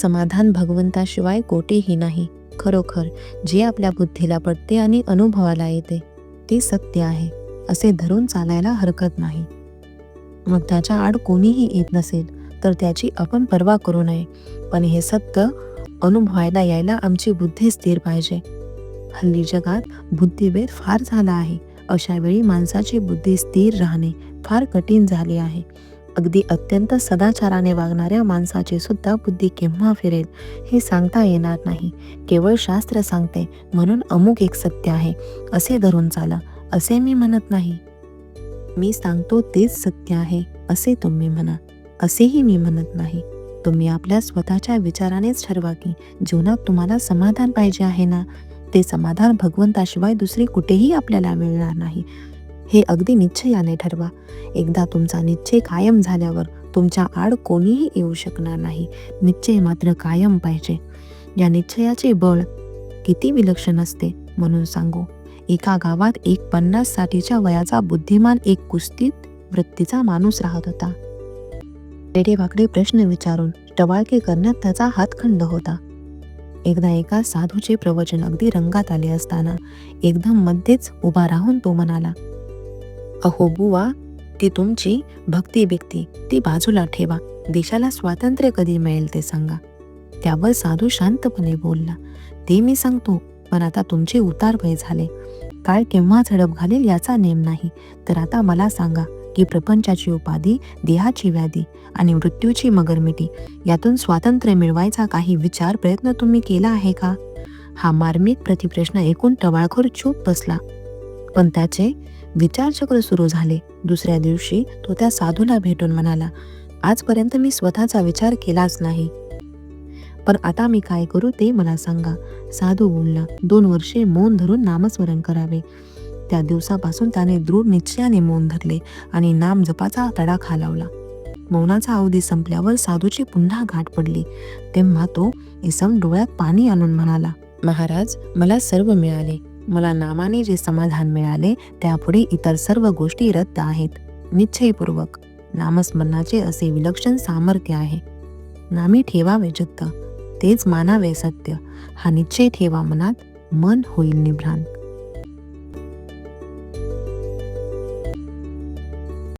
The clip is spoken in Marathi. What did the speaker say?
समाधान भगवंताशिवाय कोठेही नाही. खरोखर जे आपल्या बुद्धीला पडते आणि अनुभवाला येते ते सत्य आहे असे धरून चालायला हरकत नाही. मग त्याच्या आड कोणीही येत नसेल तर त्याची आपण पर्वा करू नये. पण हे सत्य अनुभवायला यायला आमची बुद्धी स्थिर पाहिजे. हल्ली जगात बुद्धिभेद फार झाला आहे. अशा वेळी माणसाची बुद्धी स्थिर राहणे फार कठीण झाले आहे. अगदी अत्यंत सदाचाराने वागणाऱ्या माणसाची सुद्धा बुद्धी केव्हा फिरेल हे सांगता येणार नाही. केवळ शास्त्र सांगते म्हणून अमुक एक सत्य आहे. असे धरून चाला असे मी म्हणत नाही. मी सांगतो तेच सत्य आहे असे तुम्ही म्हणा. असेही मी म्हणत नाही. तुम्ही आपल्या स्वतःच्या विचारानेच ठरवा की जीवनात तुम्हाला समाधान पाहिजे आहे ना? ते समाधान भगवंताशिवाय दुसरे कुठेही आपल्याला मिळणार नाही. हे अगदी निश्चयाने ठरवा. एकदा तुमचा निश्चय कायम झाल्यावर तुमच्या आड कोणीही येऊ शकणार नाही. निश्चय मात्र कायम पाहिजे. या निश्चयाचे बळ किती विलक्षण असते म्हणून सांगू. एका गावात एक पन्नास साठीच्या वयाचा बुद्धिमान एक कुस्तीत वृत्तीचा माणूस राहत होता. वेडेवाकडे प्रश्न विचारून टवाळके करण्यात त्याचा हातखंड होता. एकदा एका साधूचे प्रवचन अगदी रंगात आले असताना एकदम मध्येच उभा राहून तो म्हणाला अहो बुवा ती तुमची भक्ती बिक्ती ती बाजूला ठेवा. देशाला स्वातंत्र्य कधी मिळेल ते सांगा. त्यावर साधू शांतपणे बोलला. ते मी सांगतो पण आता तुमचे उतार वय झाले. काळ केव्हा झडप घालेल याचा नेम नाही. तर आता मला सांगा की प्रपंचाची उपाधी देहाची व्याधी आणि मृत्यूची मगरमिटी यातून स्वातंत्र्य मिळवायचा काही विचार प्रयत्न तुम्ही केला आहे का? हा मार्मिक प्रतिप्रश्न ऐकून टवाळखोर चूप बसला. पण त्याचे विचारचक्र सुरू झाले. दुसऱ्या दिवशी तो त्या साधूला भेटून म्हणाला आजपर्यंत मी स्वतःचा विचार केलाच नाही. पण आता मी काय करू ते मला सांगा. साधू बोलला दोन वर्षे मौन धरून नामस्मरण करावे. त्या दिवसापासून त्याने दृढ निश्चयाने मौन धरले आणि नाम जपाचा तडा खालावला मौनाचा अवधी संपल्यावर साधूची पुन्हा गाठ पडली. तेव्हा तो इसम डोळ्यात पाणी आणून म्हणाला महाराज मला सर्व मिळाले. मला नामाने जे समाधान मिळाले त्यापुढे इतर सर्व गोष्टी रद्द आहेत. निश्चयपूर्वक. नामस्मरणाचे असे विलक्षण सामर्थ्य आहे. नामी ठेवावे जगत. तेच मानावे सत्य. हा निश्चय ठेवा मनात. मन होईल निभ्रांत.